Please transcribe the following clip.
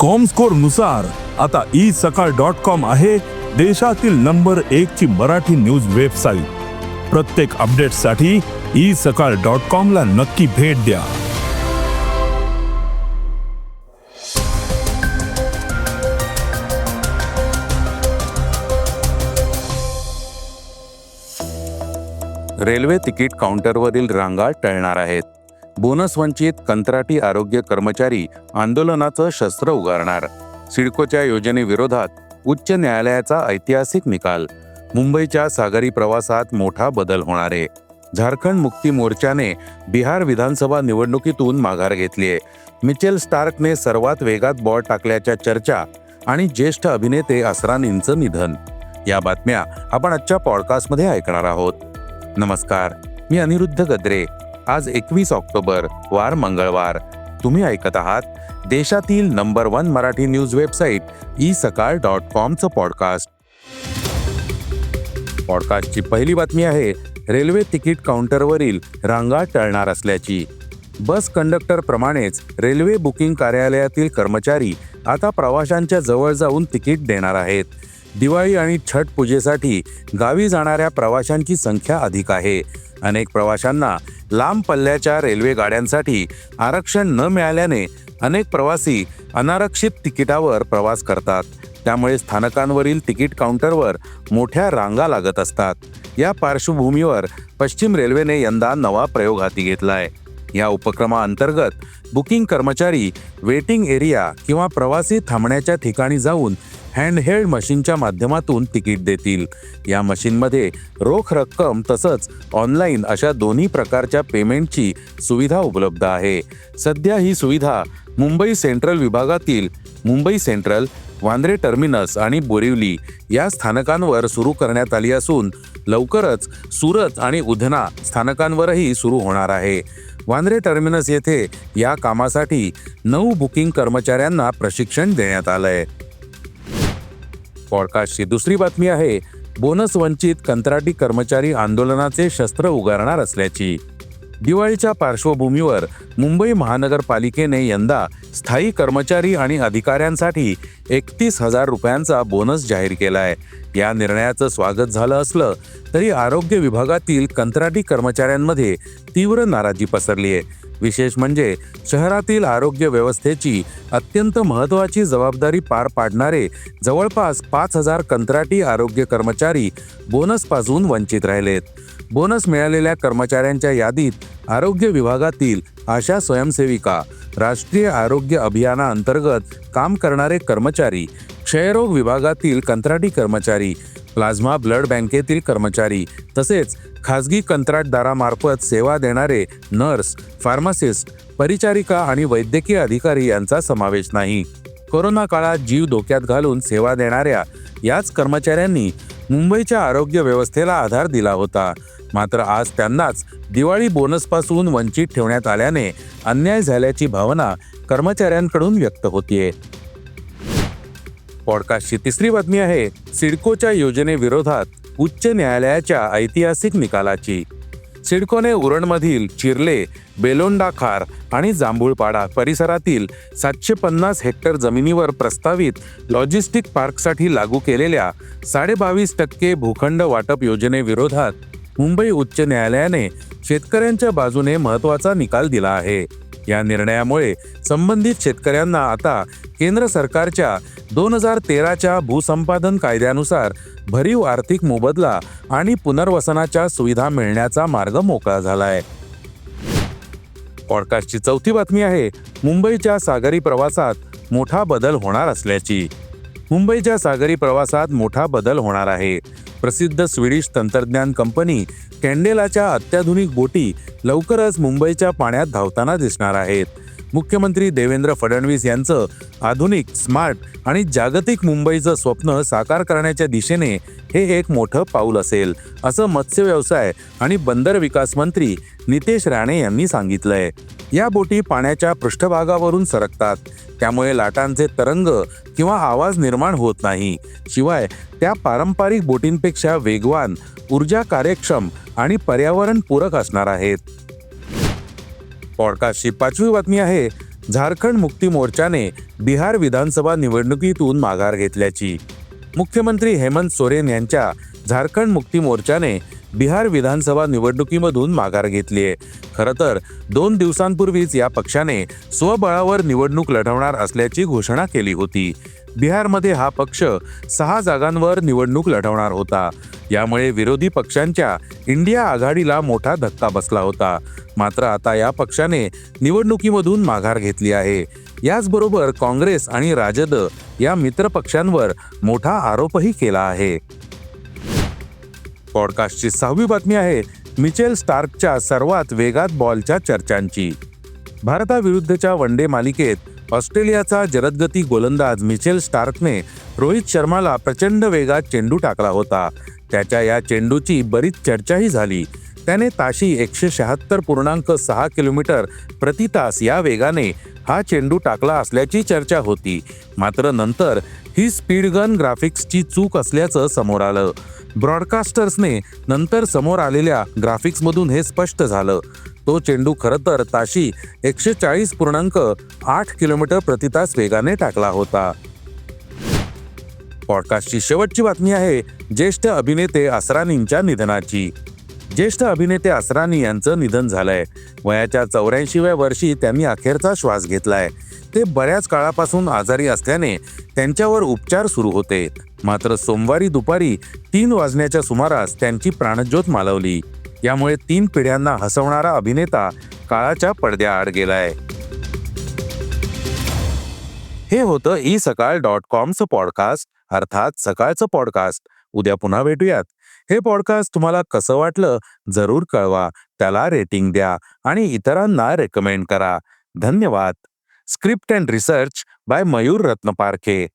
कॉमस्कोरनुसार आता E Sakal dot com आहे देशातील नंबर एक ची मराठी न्यूज वेबसाईट प्रत्येक अपडेटसाठी ई सकाळ डॉट कॉम ला नक्की भेट द्या. रेल्वे तिकीट काउंटरवरील रांगा टळणार आहेत. बोनस वंचित कंत्राटी आरोग्य कर्मचारी आंदोलनाचं शस्त्र उगारणार. सिडकोच्या योजनेविरोधात उच्च न्यायालयाचा ऐतिहासिक निकाल. मुंबईच्या सागरी प्रवासात मोठा बदल होणार. आहे झारखंड मुक्ती मोर्चाने बिहार विधानसभा निवडणुकीतून माघार घेतलीये. मिचेल स्टार्कने सर्वात वेगात बॉल टाकल्याच्या चर्चा आणि ज्येष्ठ अभिनेते असरानींचं निधन. या बातम्या आपण आजच्या पॉडकास्टमध्ये ऐकणार आहोत. नमस्कार मी अनिरुद्ध गद्रे. आज एकवीस ऑक्टोबर वार मंगळवार. तुम्ही ऐकत आहात देशातील number one Marathi news website e Sakal dot कॉमचं podcast. पॉडकास्टची पहिली बातमी आहे रेल्वे तिकीट काउंटरवरील रांगा टळणार असल्याची. बस कंडक्टरप्रमाणेच रेल्वे बुकिंग कार्यालयातील कर्मचारी आता प्रवाशांच्या जवळ जाऊन तिकीट देणार आहेत. दिवाळी आणि छठ पूजेसाठी गावी जाणाऱ्या प्रवाशांची संख्या अधिक आहे. अनेक प्रवाशांना लांब पल्ल्याच्या रेल्वे गाड्यांसाठी आरक्षण न मिळाल्याने अनेक प्रवासी अनारक्षित तिकिटावर प्रवास करतात. त्यामुळे स्थानकांवरील तिकीट काउंटरवर मोठ्या रांगा लागत असतात. या पार्श्वभूमीवर पश्चिम रेल्वेने यंदा नवा प्रयोग हाती घेतला आहे या उपक्रमाअंतर्गत बुकिंग कर्मचारी वेटिंग एरिया किंवा प्रवासी थांबण्याच्या ठिकाणी जाऊन हँडहेल्ड मशीनच्या माध्यमातून तिकीट देतील. या मशीनमध्ये रोख रक्कम तसंच ऑनलाईन अशा दोन्ही प्रकारच्या पेमेंटची सुविधा उपलब्ध आहे. सध्या ही सुविधा मुंबई सेंट्रल विभागातील मुंबई सेंट्रल वांद्रे टर्मिनस आणि बोरिवली या स्थानकांवर सुरू करण्यात आली असून लवकरच सुरत आणि उधना स्थानकांवरही सुरू होणार आहे. वांद्रे टर्मिनस येथे या कामासाठी नऊ बुकिंग कर्मचाऱ्यांना प्रशिक्षण देण्यात आलंय. पॉडकास्टची दुसरी बातमी आहे बोनस वंचित कंत्राटी कर्मचारी आंदोलनाचे शस्त्र उगारणार असल्याची. दिवाळीच्या पार्श्वभूमीवर मुंबई महानगरपालिकेने यंदा स्थायी कर्मचारी आणि अधिकाऱ्यांसाठी एकतीस हजार रुपयांचा बोनस जाहीर केला आहे या निर्णयाचं स्वागत झालं असलं तरी आरोग्य विभागातील कंत्राटी कर्मचाऱ्यांमध्ये तीव्र नाराजी पसरली आहे. विशेष म्हणजे शहरातील आरोग्य व्यवस्थेची अत्यंत महत्त्वाची जबाबदारी पार पाडणारे जवळपास पाच हजार कंत्राटी आरोग्य कर्मचारी बोनसपासून वंचित राहिलेत. बोनस मिळालेल्या कर्मचाऱ्यांच्या यादीत आरोग्य विभागातील आशा स्वयंसेविका राष्ट्रीय आरोग्य अभियानाअंतर्गत काम करणारे कर्मचारी क्षयरोग विभागातील कंत्राटी कर्मचारी प्लाझ्मा ब्लड बँकेतील कर्मचारी तसेच खासगी कंत्राटदारामार्फत सेवा देणारे नर्स फार्मासिस्ट परिचारिका आणि वैद्यकीय अधिकारी यांचा समावेश नाही. कोरोना काळात जीव धोक्यात घालून सेवा देणाऱ्या याच कर्मचाऱ्यांनी मुंबईच्या आरोग्य व्यवस्थेला आधार दिला होता. मात्र आज त्यांनाच दिवाळी बोनसपासून वंचित ठेवण्यात आल्याने अन्याय झाल्याची भावना कर्मचाऱ्यांकडून व्यक्त होतीये. पॉडकास्टची तिसरी बातमी आहे सिडकोच्या योजनेविरोधात उच्च न्यायालयाच्या ऐतिहासिक निकालाची. सिडकोने उरणमधील चिरले बेलोंडा खार आणि जांभूळपाडा परिसरातील सातशे पन्नास हेक्टर जमिनीवर प्रस्तावित लॉजिस्टिक पार्कसाठी लागू केलेल्या साडेबावीस टक्के भूखंड वाटप योजनेविरोधात मुंबई उच्च न्यायालयाने शेतकऱ्यांच्या बाजूने महत्त्वाचा निकाल दिला आहे. या निर्णयामुळे संबंधित शेतकऱ्यांना आता केंद्र सरकारच्या दोन हजार तेराच्या भूसंपादन कायद्यानुसार भरीव आर्थिक मोबदला आणि पुनर्वसनाच्या सुविधा मिळण्याचा मार्ग मोकळा झालाय. पॉडकास्टची चौथी बातमी आहे मुंबईच्या सागरी प्रवासात मोठा बदल होणार असल्याची. मुंबईच्या सागरी प्रवासात मोठा बदल होणार आहे. प्रसिद्ध स्वीडिश तंत्रज्ञान कंपनी कॅन्डेलाच्या अत्याधुनिक बोटी लवकरच मुंबईच्या पाण्यात धावताना दिसणार आहेत. मुख्यमंत्री देवेंद्र फडणवीस यांचं आधुनिक स्मार्ट आणि जागतिक मुंबईचं स्वप्न साकार करण्याच्या दिशेने हे एक मोठं पाऊल असेल असं मत्स्य व्यवसाय आणि बंदर विकास मंत्री नितेश राणे यांनी सांगितलंय. या बोटी पाण्याच्या पृष्ठभागावरून सरकतात. त्यामुळे लाटांचे तरंग किंवा आवाज निर्माण होत नाही. शिवाय त्या पारंपरिक बोटींपेक्षा वेगवान ऊर्जा कार्यक्षम आणि पर्यावरण पूरक असणार आहेत. पॉडकास्टची पाचवी बातमी आहे झारखंड मुक्ती मोर्चाने बिहार विधानसभा निवडणुकीतून माघार घेतल्याची. मुख्यमंत्री हेमंत सोरेन यांच्या झारखंड मुक्ती मोर्चाने बिहार विधानसभा निवडणुकीमधून माघार घेतली आहे. खरं तर दोन दिवसांपूर्वीच या पक्षाने स्वबळावर निवडणूक लढवणार असल्याची घोषणा केली होती. बिहारमध्ये हा पक्ष सहा जागांवर निवडणूक लढवणार होता. यामुळे विरोधी पक्षांच्या इंडिया आघाडीला मोठा धक्का बसला होता. मात्र आता या पक्षाने निवडणुकीमधून माघार घेतली आहे. याचबरोबर काँग्रेस आणि राजद या मित्र पक्षांवर मोठा आरोपही केला आहे. पॉडकास्टची सहावी बातमी आहे मिचेल स्टार्कच्या सर्वात वेगात बॉलच्या चर्चांची. भारताविरुद्धच्या वन डे मालिकेत ऑस्ट्रेलियाचा जलदगती गोलंदाज मिचेल स्टार्कने रोहित शर्माला प्रचंड वेगात चेंडू टाकला होता. त्याच्या या चेंडूची बरीच चर्चाही झाली. त्याने ताशी एकशे शहात्तर पूर्णांक सहा किलोमीटर प्रति तास या वेगाने हा चेंडू टाकला असल्याची चर्चा होती. मात्र नंतर ही स्पीडगन ग्राफिक्सची चूक असल्याचं समोर आलं. ब्रॉडकास्टर्सने नंतर समोर आलेल्या ग्राफिक्समधून हे स्पष्ट झालं. तो चेंडू खरं तर ताशी एकशे चाळीस पूर्णांक आठ किलोमीटर प्रतितास वेगाने टाकला होता. पॉडकास्टची शेवटची बातमी आहे ज्येष्ठ अभिनेते असरानींच्या निधनाची. ज्येष्ठ अभिनेते असरानी यांचं निधन झालंय. वयाच्या चौऱ्याऐंशीव्या वर्षी त्यांनी अखेरचा श्वास घेतलाय. ते बऱ्याच काळापासून आजारी असल्याने त्यांच्यावर उपचार सुरू होते. मात्र सोमवारी दुपारी तीन वाजण्याच्या सुमारास त्यांची प्राणज्योत मालवली. यामुळे तीन पिढ्यांना हसवणारा अभिनेता काळाच्या पडद्याआड गेलाय. हे होतं ई सकाळ डॉट कॉमचं पॉडकास्ट अर्थात सकाळचं पॉडकास्ट. उद्या पुन्हा भेटूयात. हे पॉडकास्ट तुम्हाला कसं वाटलं जरूर कळवा त्याला रेटिंग द्या आणि इतरांना रेकमेंड करा. धन्यवाद. Script and research by Mayur Ratnaparkhe.